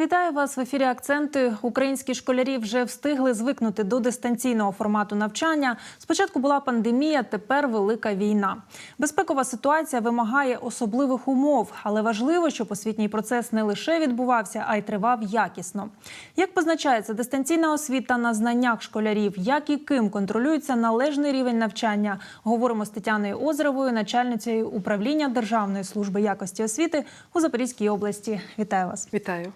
Вітаю вас в ефірі. Акценти українські школярі вже встигли звикнути до дистанційного формату навчання. Спочатку була пандемія, тепер велика війна. Безпекова ситуація вимагає особливих умов, але важливо, щоб освітній процес не лише відбувався, а й тривав якісно. Як позначається дистанційна освіта на знаннях школярів, як і ким контролюється належний рівень навчання? Говоримо з Тетяною Озеровою, начальницею управління Державної служби якості освіти у Запорізькій області. Вітаю вас. Вітаю.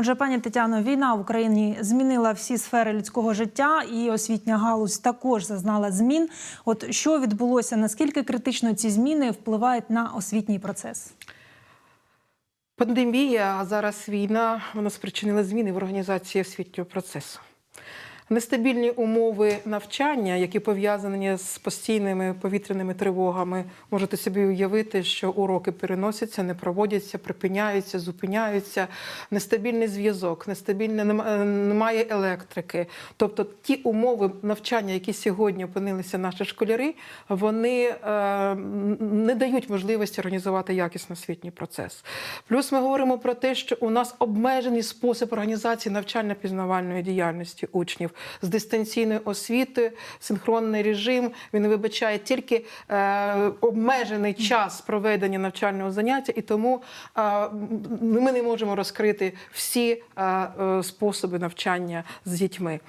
Отже, пані Тетяно, війна в Україні змінила всі сфери людського життя, і освітня галузь також зазнала змін. От що відбулося? Наскільки критично ці зміни впливають на освітній процес? Пандемія, а зараз війна, вона спричинила зміни в організації освітнього процесу. Нестабільні умови навчання, які пов'язані з постійними повітряними тривогами, можете собі уявити, що уроки переносяться, не проводяться, припиняються, зупиняються. Нестабільний зв'язок, нестабільне нема- немає електрики. Тобто ті умови навчання, які сьогодні опинилися наші школяри, вони е, не дають можливості організувати якісно освітній процес. Плюс ми говоримо про те, що у нас обмежений спосіб організації навчально-пізнавальної діяльності учнів з дистанційною освітою, синхронний режим. Він вибачає тільки е, обмежений час проведення навчального заняття, і тому е, ми не можемо розкрити всі е, е, способи навчання з дітьми.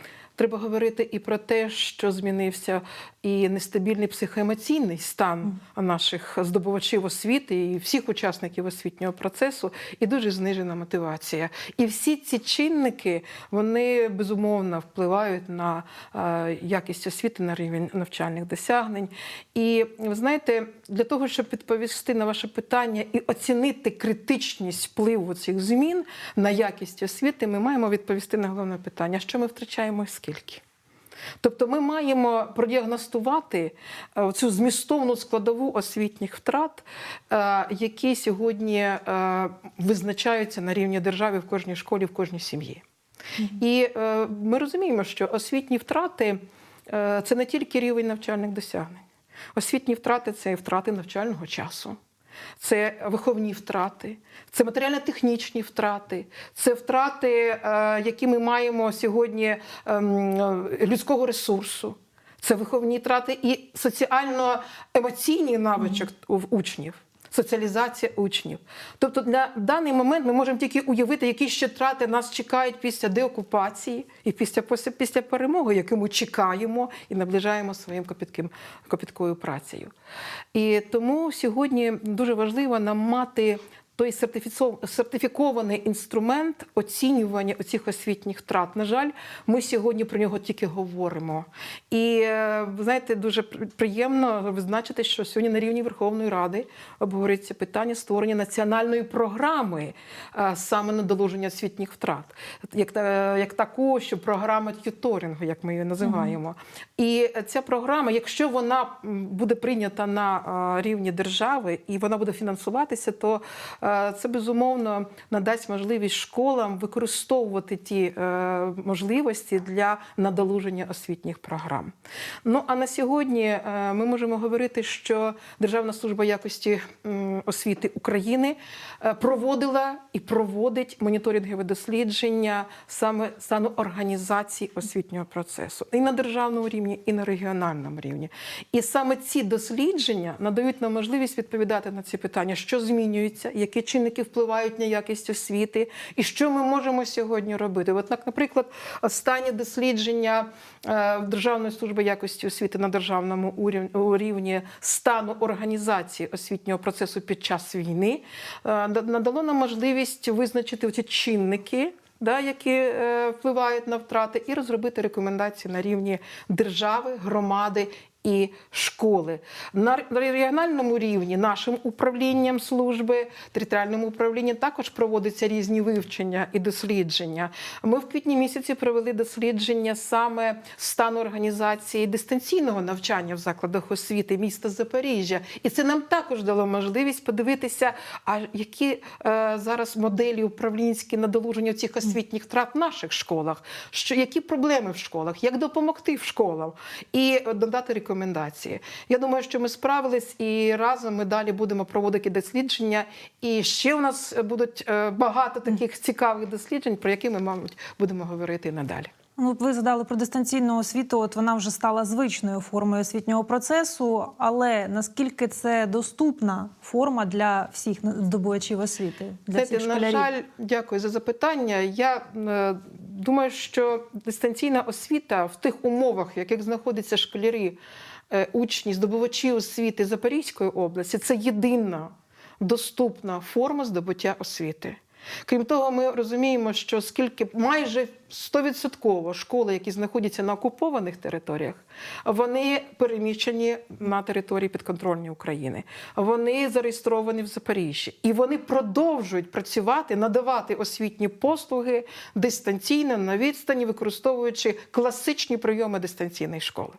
Треба говорити і про те, що змінився і нестабільний психоемоційний стан наших здобувачів освіти і всіх учасників освітнього процесу, і дуже знижена мотивація. І всі ці чинники вони безумовно впливають на е, якість освіти, на рівень навчальних досягнень. І ви знаєте, для того, щоб відповісти на ваше питання і оцінити критичність впливу цих змін на якість освіти, ми маємо відповісти на головне питання: що ми втрачаємо і скільки. Тобто ми маємо продіагностувати е, цю змістовну складову освітніх втрат, е, які сьогодні е, визначаються на рівні держави в кожній школі, в кожній сім'ї. І ми розуміємо, що освітні втрати це не тільки рівень навчальних досягнень. Освітні втрати це втрати навчального часу. Це виховні втрати, це матеріально-технічні втрати, це втрати, е, які ми маємо сьогодні ем, людського ресурсу, це виховні втрати і соціально-емоційні навичок в учнів. Соціалізація учнів. Тобто на даний момент ми можемо тільки уявити, які ще трати нас чекають після деокупації і після, після, перемоги, яку ми чекаємо і наближаємо своїм копітким, копіткою працею. І тому сьогодні дуже важливо нам мати той сертифікований інструмент оцінювання оцих освітніх втрат. На жаль, ми сьогодні про нього тільки говоримо. І е, знаєте, дуже приємно визначити, що сьогодні на рівні Верховної Ради обговорюється питання створення національної програми е, саме надолуження освітніх втрат, як, як таку, що програма т'юторингу, як ми її називаємо. І ця програма, якщо вона буде прийнята на е, рівні держави і вона буде фінансуватися, то це безумовно надасть можливість школам використовувати ті е, можливості для надолуження освітніх програм. Ну а на сьогодні е, ми можемо говорити, що Державна служба якості освіти України е, проводила і проводить моніторингове дослідження саме стану організації освітнього процесу і на державному рівні, і на регіональному рівні. І саме ці дослідження надають нам можливість відповідати на ці питання, що змінюється, які чинники впливають на якість освіти, і що ми можемо сьогодні робити. От, наприклад, останнє дослідження е, Державної служби якості освіти на державному рівні стану організації освітнього процесу під час війни е, надало нам можливість визначити ці чинники. Да, які е, впливають на втрати, і розробити рекомендації на рівні держави, громади і школи. На регіональному рівні нашим управлінням служби, територіальному управлінні також проводяться різні вивчення і дослідження. Ми в квітні місяці провели дослідження саме стану організації дистанційного навчання в закладах освіти міста Запоріжжя. І це нам також дало можливість подивитися, а які е, зараз моделі управлінські надолуження цих освітніх втрат в наших школах, що які проблеми в школах, як допомогти в школах, і додати рекомендації рекомендації. Я думаю, що ми справились і разом ми далі будемо проводити дослідження. І ще у нас будуть е, багато таких цікавих досліджень, про які ми, мабуть, будемо говорити і надалі. Ну, ви згадали про дистанційну освіту. От вона вже стала звичною формою освітнього процесу. Але наскільки це доступна форма для всіх здобувачів освіти? Для Знаєте, всіх на жаль, дякую за запитання. Я е, думаю, що дистанційна освіта в тих умовах, в яких знаходяться школярі, е, учні, здобувачі освіти Запорізької області, це єдина доступна форма здобуття освіти. Крім того, ми розуміємо, що скільки майже 100% школи, які знаходяться на окупованих територіях, вони переміщені на території підконтрольні України. Вони зареєстровані в Запоріжжі, і вони продовжують працювати, надавати освітні послуги дистанційно на відстані, використовуючи класичні прийоми дистанційної школи.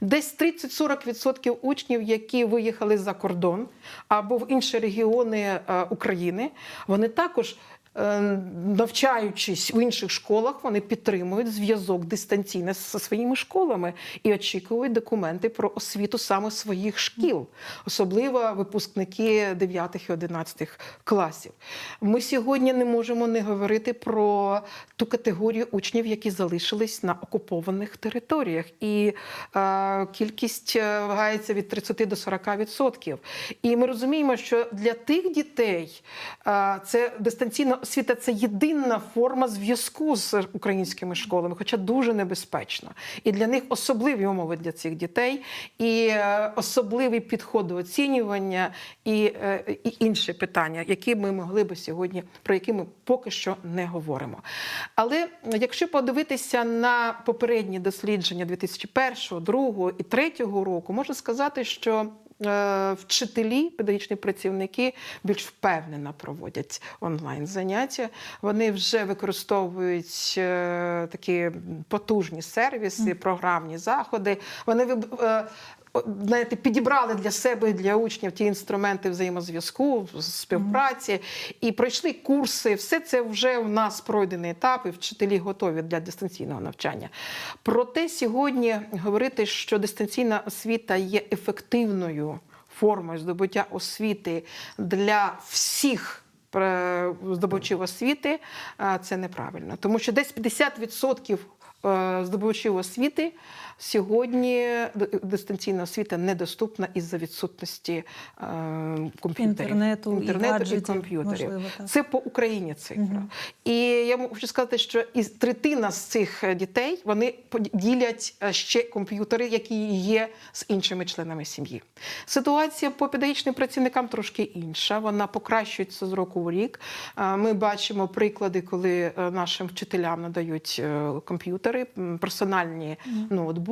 Десь 30-40% учнів, які виїхали за кордон або в інші регіони е, України, вони також. Е, Навчаючись в інших школах, вони підтримують зв'язок дистанційно зі своїми школами і очікують документи про освіту саме своїх шкіл, особливо випускники 9 і 11 класів. Ми сьогодні не можемо не говорити про ту категорію учнів, які залишились на окупованих територіях, і е, кількість е, вагається від 30 до 40 відсотків. І ми розуміємо, що для тих дітей е, це дистанційна освіта це єдина форма зв'язку з українськими школами, хоча дуже небезпечна. І для них особливі умови для цих дітей, і е, особливий підход до оцінювання, і, е, і інші питання, які ми могли би сьогодні, про які ми поки що не говоримо. Але якщо подивитися на попередні дослідження 2001, 2002 і 2003 року, можна сказати, що вчителі, педагогічні працівники більш впевнено проводять онлайн заняття. Вони вже використовують е, такі потужні сервіси, програмні заходи. Вони е, знаєте, підібрали для себе і для учнів ті інструменти взаємозв'язку, співпраці і пройшли курси. Все це вже в нас пройдений етап, і вчителі готові для дистанційного навчання. Проте сьогодні говорити, що дистанційна освіта є ефективною формою здобуття освіти для всіх. е, Здобувачів освіти це неправильно, тому що десь 50% е, здобувачів освіти сьогодні дистанційна освіта недоступна із-за відсутності е, комп'ютерів, Інтернету і інтернету гаджетів, комп'ютерів. можливо. Це по Україні цифра. І я хочу сказати, що із третина з цих е, дітей вони ділять е, ще комп'ютери, які є з іншими членами сім'ї. Ситуація по педагогічним працівникам трошки інша. Вона покращується з року в рік. Е, Ми бачимо приклади, коли нашим вчителям надають комп'ютери, персональні ноутбуки.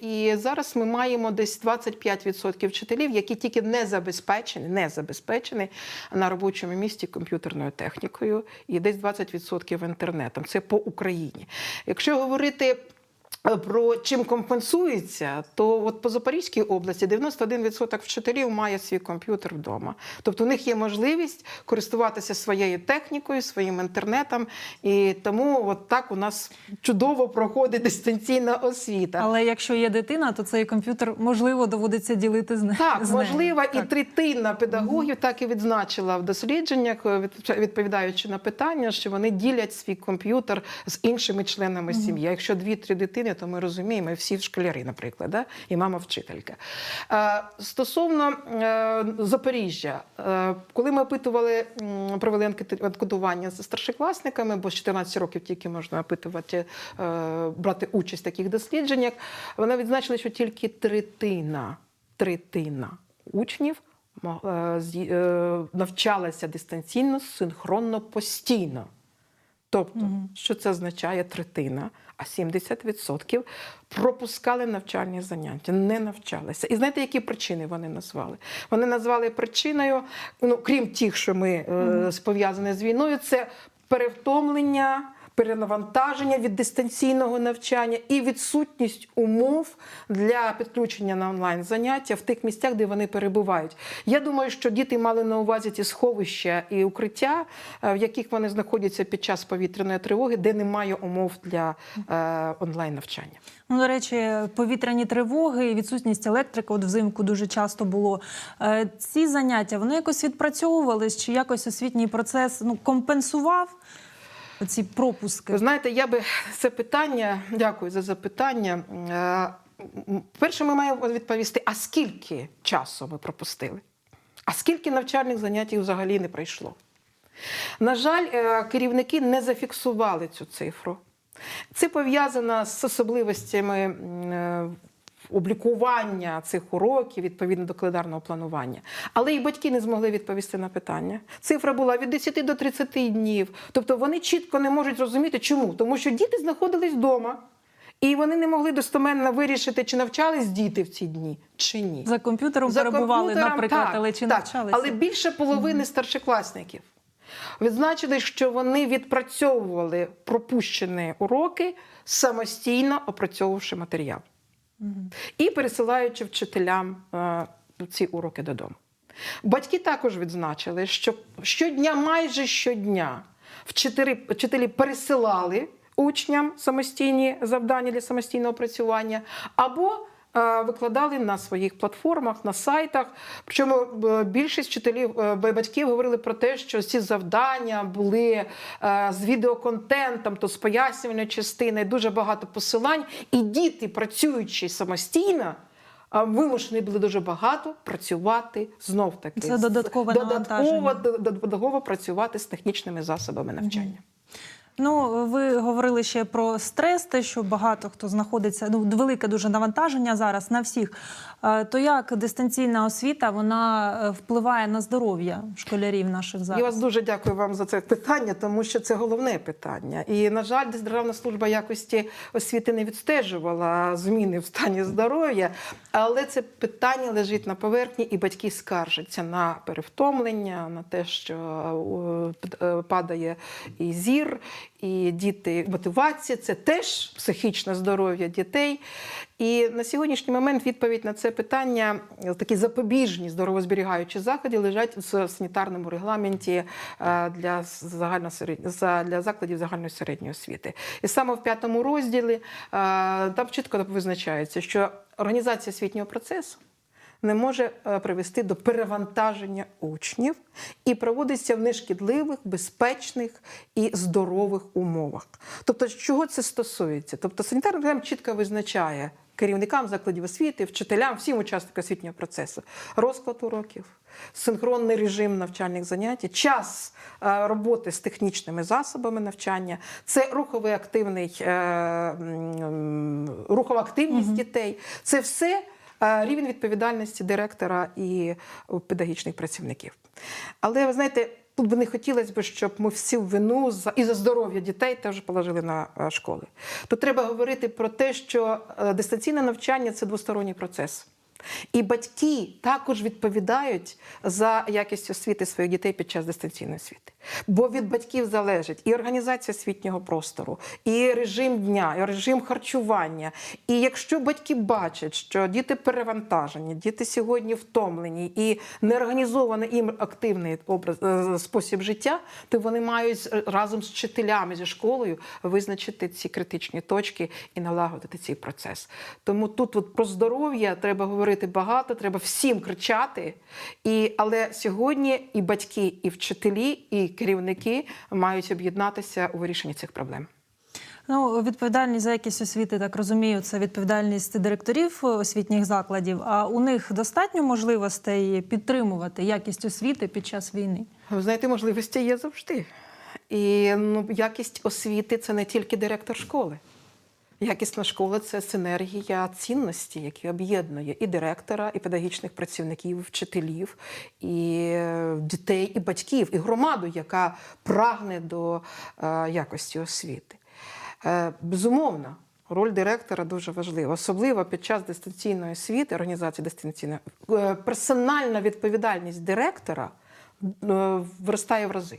І зараз ми маємо десь 25% вчителів, які тільки не забезпечені, не забезпечені на робочому місці комп'ютерною технікою, і десь 20% інтернетом. Це по Україні. Якщо говорити про чим компенсується, то от по Запорізькій області 91% вчителів має свій комп'ютер вдома. Тобто у них є можливість користуватися своєю технікою, своїм інтернетом. І тому от так у нас чудово проходить дистанційна освіта. Але якщо є дитина, то цей комп'ютер можливо доводиться ділити з нею. Так, можливо, і третина педагогів так і відзначила в дослідженнях, е, відповідаючи на питання, що вони ділять свій комп'ютер з іншими членами сім'ї. Якщо дві-три дитини, то ми розуміємо, всі школяри, наприклад, да? і мама вчителька. Стосовно е, Запоріжжя, е, коли ми опитували, провели анкетування з старшокласниками, бо з 14 років тільки можна опитувати, е, брати участь в таких дослідженнях, вони відзначили, що тільки третина третина учнів навчалася дистанційно, синхронно, постійно. Тобто, що це означає третина, а 70% пропускали навчальні заняття, не навчалися. І знаєте, які причини вони назвали? Вони назвали причиною, ну крім тих, що ми е, пов'язані з війною, це перевтомлення. Перенавантаження від дистанційного навчання і відсутність умов для підключення на онлайн заняття в тих місцях, де вони перебувають. Я думаю, що діти мали на увазі ті сховища і укриття, е, в яких вони знаходяться під час повітряної тривоги, де немає умов для е, онлайн навчання. Ну, до речі, повітряні тривоги і відсутність електрики, от взимку дуже часто було. Е, Ці заняття вони якось відпрацьовувались, чи якось освітній процес ну, компенсував ці пропуски? Ви знаєте, я би це питання, дякую за запитання. Е, Перше, ми маємо відповісти: а скільки часу ми пропустили? А скільки навчальних занять взагалі не пройшло? На жаль, е, керівники не зафіксували цю цифру. Це пов'язано з особливостями е, облікування цих уроків відповідно до календарного планування. Але і батьки не змогли відповісти на питання. Цифра була від 10 до 30 днів. Тобто вони чітко не можуть зрозуміти, чому. Тому що діти знаходились вдома. І вони не могли достоменно вирішити, чи навчались діти в ці дні, чи ні. За комп'ютером За перебували, комп'ютером, наприклад, так, але чи так. навчалися? Але більше половини старшокласників відзначили, що вони відпрацьовували пропущені уроки, самостійно опрацьовувавши матеріал і пересилаючи вчителям е, ці уроки додому. Батьки також відзначили, що щодня, майже щодня, вчителі, пересилали учням самостійні завдання для самостійного працювання або викладали на своїх платформах, на сайтах. Причому е, більшість вчителів е, батьків говорили про те, що ці завдання були е, з відеоконтентом, то з пояснювальною частиною, дуже багато посилань, і діти, працюючи самостійно. Вимушені були дуже багато працювати знов таки Це додаткове додатково, додатково працювати з технічними засобами навчання. Ну, ви говорили ще про стрес, те, що багато хто знаходиться, ну велике дуже навантаження зараз на всіх. Е, То як дистанційна освіта вона е, впливає на здоров'я школярів наших зараз? Я вас дуже дякую вам за це питання, тому що це головне питання. І на жаль, Державна служба якості освіти не відстежувала зміни в стані здоров'я, але це питання лежить на поверхні, і батьки скаржаться на перевтомлення, на те, що е, падає і зір, і діти мотивація. Це теж психічне здоров'я дітей. І на сьогоднішній момент відповідь на це питання, е, такі запобіжні здоровозберігаючі заходи, лежать в санітарному регламенті е, для, для закладів загальної середньої освіти. І саме в п'ятому розділі е, там чітко визначається, що організація освітнього процесу не може е, привести до перевантаження учнів і проводиться в нешкідливих, безпечних і здорових умовах. Тобто, чого це стосується? Тобто, санітарний режим чітко визначає керівникам закладів освіти, вчителям, всім учасникам освітнього процесу розклад уроків, синхронний режим навчальних занять, час е, роботи з технічними засобами навчання, це руховий активний е, рухова активність дітей. Це все рівень відповідальності директора і е, педагогічних працівників. Але ви знаєте, тут би не хотілося б, щоб ми всю вину за і за здоров'я дітей теж положили на е, школи. Тут треба говорити про те, що е, дистанційне навчання це двосторонній процес. І батьки також відповідають за якість освіти своїх дітей під час дистанційної освіти. Бо від батьків залежить і організація освітнього простору, і режим дня, і режим харчування. І якщо батьки бачать, що діти перевантажені, діти сьогодні втомлені і не організований їм активний образ е, спосіб життя, то вони мають е, разом з вчителями зі школою визначити ці критичні точки і налагодити цей процес. Тому тут от про здоров'я треба говорити багато, треба всім кричати. І, але сьогодні і батьки, і вчителі, і керівники мають об'єднатися у вирішенні цих проблем. Ну, відповідальність за якість освіти, так розумію, це відповідальність директорів освітніх закладів. А у них достатньо можливостей підтримувати якість освіти під час війни. Ви знаєте, можливості є завжди. І ну, якість освіти це не тільки директор школи. Якісна школа це синергія цінності, які об'єднує і директора, і педагогічних працівників, і вчителів, і е, дітей, і батьків, і громаду, яка прагне до е, якості освіти. Е, безумовно, роль директора дуже важлива, особливо під час дистанційної освіти, організації дистанційної персональна відповідальність директора виростає в рази.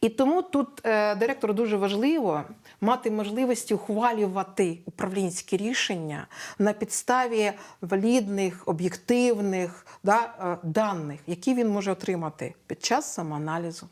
І тому тут е, директору дуже важливо мати можливість ухвалювати управлінські рішення на підставі валідних, об'єктивних да, е, даних, які він може отримати під час самоаналізу.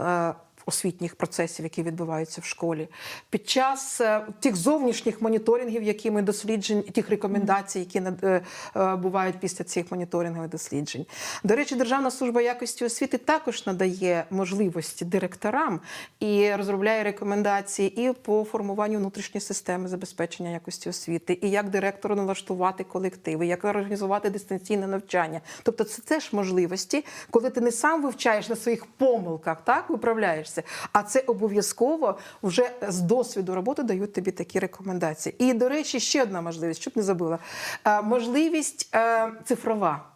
е, Освітніх процесів, які відбуваються в школі, під час е, тих зовнішніх моніторингів, які ми досліджень, тих рекомендацій, які е, е, бувають після цих моніторингових досліджень. До речі, Державна служба якості освіти також надає можливості директорам і розробляє рекомендації і по формуванню внутрішньої системи забезпечення якості освіти, і як директору налаштувати колективи, як організувати дистанційне навчання. Тобто, це теж можливості, коли ти не сам вивчаєш на своїх помилках, так виправляєшся, а це обов'язково вже з досвіду роботи дають тобі такі рекомендації. І, до речі, ще одна можливість, щоб не забула, можливість е, цифрова.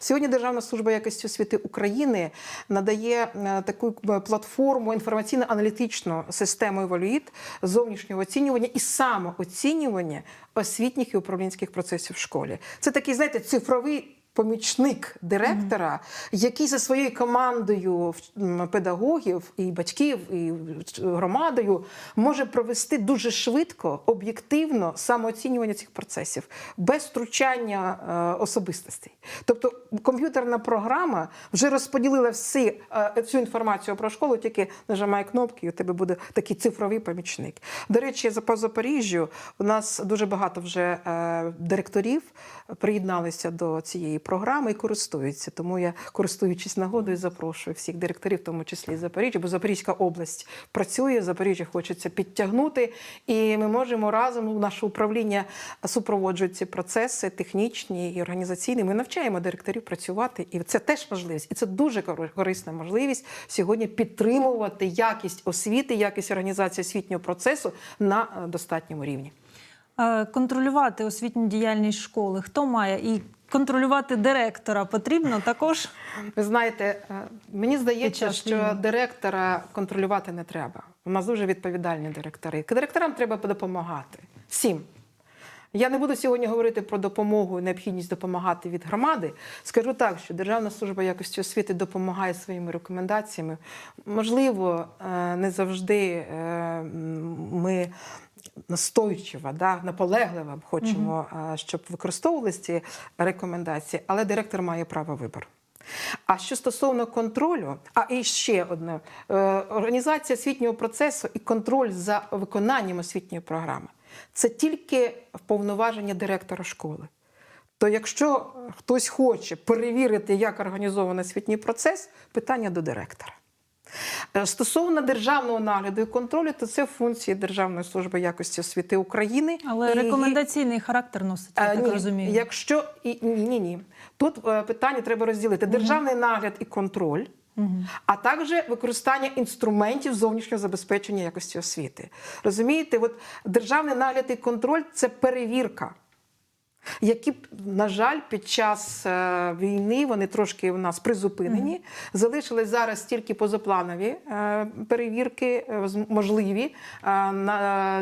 Сьогодні Державна служба якості освіти України надає е, таку е, платформу інформаційно-аналітичну систему «Еволюїт» зовнішнього оцінювання і самооцінювання освітніх і управлінських процесів в школі. Це такий, знаєте, цифровий. Помічник директора, який за своєю командою педагогів і батьків і громадою може провести дуже швидко, об'єктивно самооцінювання цих процесів без втручання е, особистостей. Тобто комп'ютерна програма вже розподілила всі, е, всю інформацію про школу, тільки нажимає кнопки, і у тебе буде такий цифровий помічник. До речі, по Запоріжжю у нас дуже багато вже е, директорів приєдналися до цієї програми і користуються. Тому я, користуючись нагодою, запрошую всіх директорів, в тому числі і Запоріжжя, бо Запорізька область працює, Запоріжжя хочеться підтягнути, і ми можемо разом наше управління супроводжує ці процеси технічні і організаційні. Ми навчаємо директорів працювати, і це теж можливість, і це дуже кор- корисна можливість сьогодні підтримувати якість освіти, якість організації освітнього процесу на е, достатньому рівні. Е, Контролювати освітню діяльність школи хто має і контролювати директора потрібно також. Ви знаєте, е, мені здається, що директора контролювати не треба. У нас дуже відповідальні директори. Директорам треба допомагати всім. Я не буду сьогодні говорити про допомогу і необхідність допомагати від громади. Скажу так, що Державна служба якості освіти допомагає своїми рекомендаціями. Можливо, е, не завжди ми да, наполегливо хочемо, е, щоб використовувалися ці рекомендації, але директор має право вибору. А що стосовно контролю, а і ще одне е, організація освітнього процесу і контроль за виконанням освітньої програми це тільки повноваження директора школи. То якщо хтось хоче перевірити, як організований освітній процес, питання до директора. Е, Стосовно державного нагляду і контролю, то це функції Державної служби якості освіти України. Але І- рекомендаційний характер носить, я Е, так ні, розумію. Якщо і ні, ні. Тут е, питання треба розділити: державний нагляд і контроль, а також використання інструментів зовнішнього забезпечення якості освіти. Розумієте, от державний нагляд і контроль це перевірка. Які, на жаль, під час е, війни вони трошки у нас призупинені. Залишились зараз тільки позапланові е, перевірки, е, можливі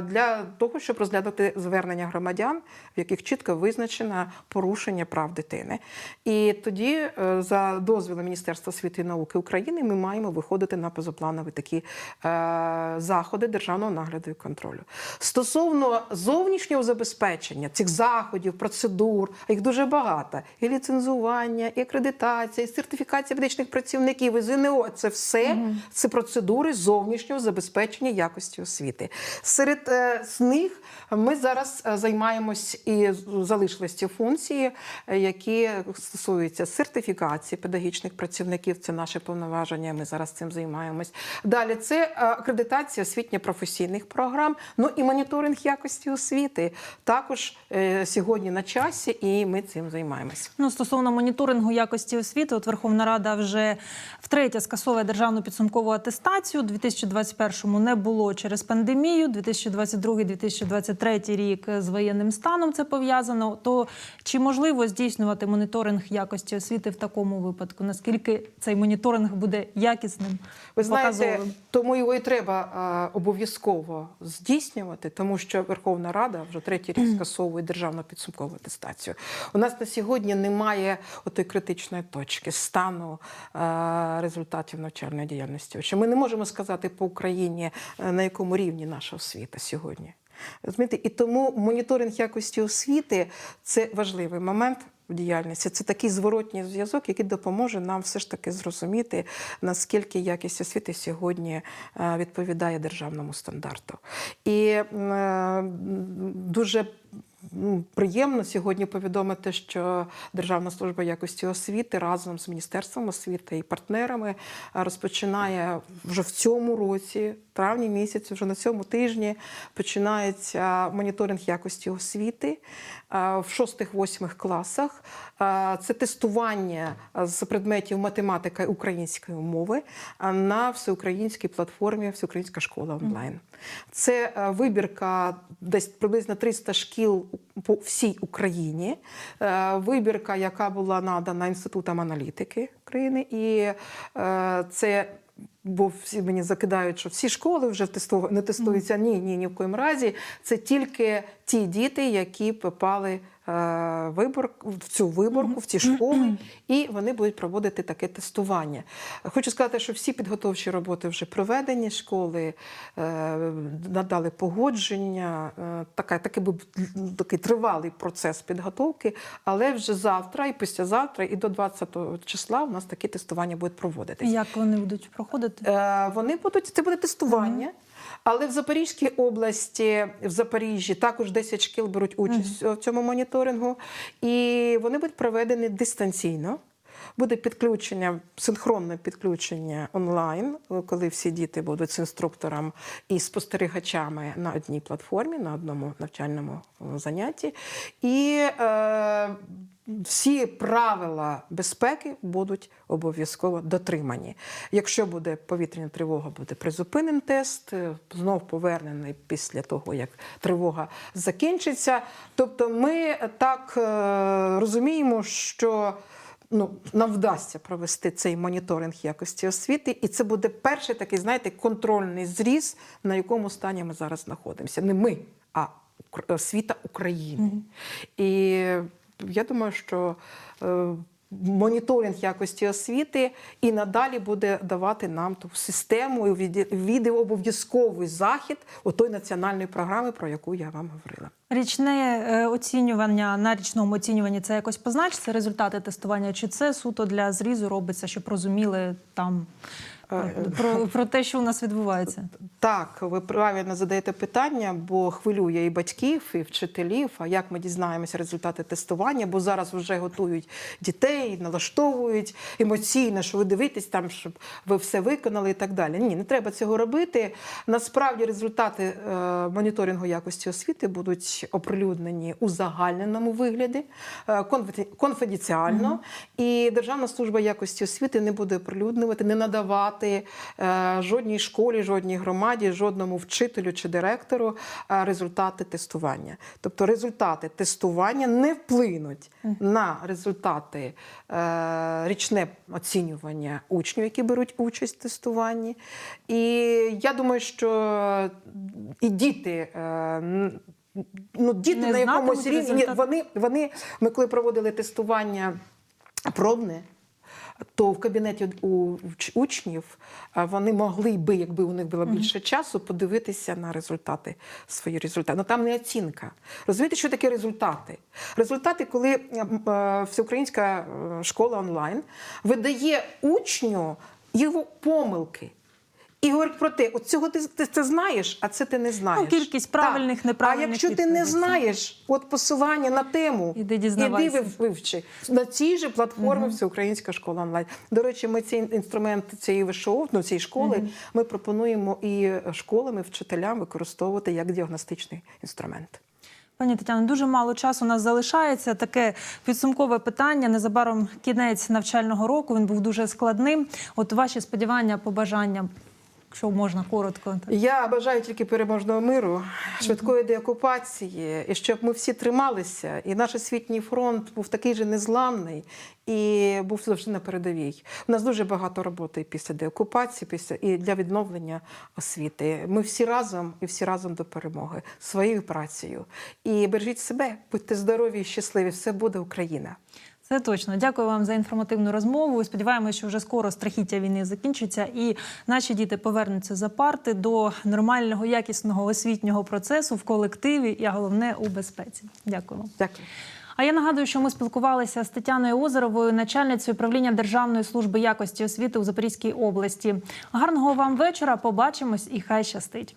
для того, щоб розглядати звернення громадян, в яких чітко визначено порушення прав дитини. І тоді, за дозволом Міністерства освіти і науки України, ми маємо виходити на позапланові такі заходи державного нагляду і контролю. Стосовно зовнішнього забезпечення цих заходів, процедур, а їх дуже багато: і ліцензування, і акредитація, і сертифікація медичних працівників, і ЗНО це все це процедури зовнішнього забезпечення якості освіти. Серед е, з них ми зараз е, займаємось і залишились ці функції, е, які стосуються сертифікації педагогічних працівників. Це наше повноваження. Ми зараз цим займаємось. Далі це е, акредитація освітньо-професійних програм, ну і моніторинг якості освіти. Також сьогодні на часі, і ми цим займаємось. Ну, стосовно моніторингу якості освіти, от Верховна Рада вже втретє скасовує державну підсумкову атестацію. У 2021-му не було через пандемію. 2022-2023 рік з воєнним станом це пов'язано. То чи можливо здійснювати моніторинг якості освіти в такому випадку? Наскільки цей моніторинг буде якісним? Ви знаєте, показовим? тому його і треба е, обов'язково здійснювати, тому що Верховна Рада вже третій рік скасовує державну підсумкову атестацію. У нас на сьогодні немає отої критичної точки стану е, результатів навчальної діяльності. Що ми не можемо сказати по Україні е, на якому рівні наша освіта сьогодні. Розумієте? І тому моніторинг якості освіти це важливий момент в діяльності. Це такий зворотній зв'язок, який допоможе нам все ж таки зрозуміти, наскільки якість освіти сьогодні е, відповідає державному стандарту. І е, дуже приємно сьогодні повідомити, що Державна служба якості освіти разом з Міністерством освіти і партнерами е, розпочинає вже в цьому році, травні місяці, вже на цьому тижні починається моніторинг якості освіти е, в шостих-восьмих класах. Е, Це тестування з предметів математика і української мови е, на всеукраїнській платформі Всеукраїнська школа онлайн. Це вибірка десь приблизно 300 шкіл по всій Україні. Вибірка, яка була надана інститутам аналітики України, і це. Бо всі мені закидають, що всі школи вже не тестуються. Ні, ні, ні в коїм разі. Це тільки ті діти, які попали вибор в цю виборку, в ці школи, і вони будуть проводити таке тестування. Хочу сказати, що всі підготовчі роботи вже проведені. Школи е, надали погодження. Е, така, такий був такий тривалий процес підготовки, але вже завтра і післязавтра, і до 20 числа у нас такі тестування будуть проводитись. Як вони будуть проходити? Е, Вони будуть це буде тестування. Але в Запорізькій області, в Запоріжжі, також 10 шкіл беруть участь в цьому моніторингу, і вони будуть проведені дистанційно. Буде підключення, синхронне підключення онлайн, коли всі діти будуть з інструктором і спостерігачами на одній платформі, на одному навчальному е, занятті. І е, всі правила безпеки будуть обов'язково дотримані. Якщо буде повітряна тривога, буде призупинений тест, е, знов повернений після того, як тривога закінчиться. Тобто, ми так е, розуміємо, що ну, нам вдасться провести цей моніторинг якості освіти, і це буде перший такий, знаєте, контрольний зріз, на якому стані ми зараз знаходимося. Не ми, а освіта України. І я думаю, що е, моніторинг якості освіти і надалі буде давати нам ту систему і від- відеообов'язковий захід отої національної програми, про яку я вам говорила. Річне е, оцінювання на річному оцінюванні це якось позначиться результати тестування, чи це суто для зрізу робиться, щоб розуміли там про, про те, що у нас відбувається? Так, ви правильно задаєте питання, бо хвилює і батьків, і вчителів. А як ми дізнаємося результати тестування? Бо зараз вже готують дітей, налаштовують емоційно, що ви дивитесь там, щоб ви все виконали і так далі. Ні, не треба цього робити. Насправді результати е, моніторингу якості освіти будуть оприлюднені у загальненому вигляді, е, конфі- конфіденціально. І Державна служба якості освіти не буде оприлюднювати, не надавати е, жодній школі, жодній громаді, жодному вчителю чи директору е, результати тестування. Тобто результати тестування не вплинуть на результати е, річне оцінювання учнів, які беруть участь в тестуванні. І я думаю, що і діти. Ну, діти Не на якомусь рівні вони, вони, ми коли проводили тестування пробне, то в кабінеті у учнів вони могли би, якби у них було більше часу, подивитися на результати свої результати. Ну там не оцінка. Розумієте, що таке результати? Результати, коли е, всеукраїнська е, школа онлайн видає учню його помилки. І говорить про те, от цього ти, ти це знаєш, а це ти не знаєш. Ну, кількість правильних, Так. неправильних А якщо ти не знаєш, от посилання на тему, Іди дізнавайся. іди вивчи на цій же платформі Всеукраїнська школа онлайн. До речі, ми цей інструмент цієї ВШО, ну цієї школи, ми пропонуємо і школам, і вчителям використовувати як діагностичний інструмент. Пані Тетяно, дуже мало часу у нас залишається. Таке підсумкове питання. Незабаром кінець навчального року. Він був дуже складним. От ваші сподівання, побажання, якщо можна коротко. Я бажаю тільки переможного миру, швидкої деокупації, і щоб ми всі трималися, і наш освітній фронт був такий же незламний і був завжди на передовій. У нас дуже багато роботи після деокупації, після і для відновлення освіти. Ми всі разом і всі разом до перемоги своєю працею. І бережіть себе, будьте здорові і щасливі. Все буде Україна. Це точно. Дякую вам за інформативну розмову. Сподіваємося, що вже скоро страхіття війни закінчиться, і наші діти повернуться за парти до нормального якісного освітнього процесу в колективі, і а головне у безпеці. Дякую вам. Дякую. А я нагадую, що ми спілкувалися з Тетяною Озеровою, начальницею управління Державної служби якості освіти у Запорізькій області. Гарного вам вечора. Побачимось і хай щастить.